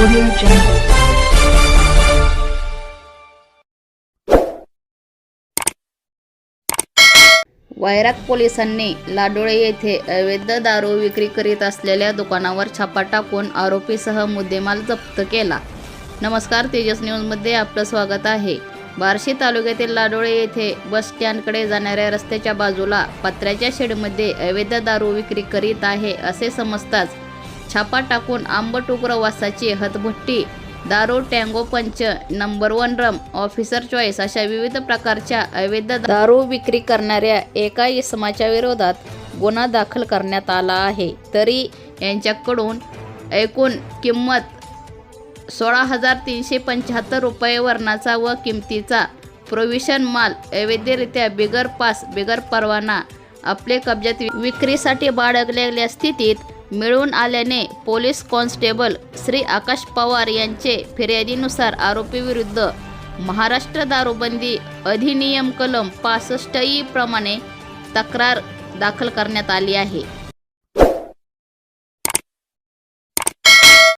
Audio Jungle. वैराग पोलिसांनी लाडोळे येथे अवैध दारू विक्री करीत असलेल्या दुकानावर छापा टाकून आरोपीसह मुद्देमाल जप्त केला नमस्कार तेजस न्यूजमध्ये आपलं स्वागत आहे बार्शी तालुक्यातील लाडोळे येथे बस स्टँडकडे जाणाऱ्या रस्त्याच्या बाजूला पत्र्याच्या शेडमध्ये अवैध दारू विक्री करीत आहे असे समजताच छापा टाकून आंबट उग्र वासाची हतभट्टी दारू Tango Punch number one rum Officer Choice अशा विविध प्रकारच्या अवैध दारू विक्री करणाऱ्या एका इसमाच्या विरोधात गुन्हा दाखल करण्यात आला आहे. तरी यांच्याकडून एकूण किंमत सोळा हजार तीनशे पंच्याहत्तर रुपये वर्णाचा व किमतीचा प्रोव्हिशन माल अवैधरित्या बिगर पास बिगर परवाना आपले कब्जात विक्रीसाठी बाळगलेल्या स्थितीत मिळून आल्याने पोलीस कॉन्स्टेबल श्री आकाश पवार यांचे फिर्यादीनुसार आरोपीविरुद्ध महाराष्ट्र दारूबंदी अधिनियम कलम पासष्ट ई प्रमाणे तक्रार दाखल करण्यात आली आहे.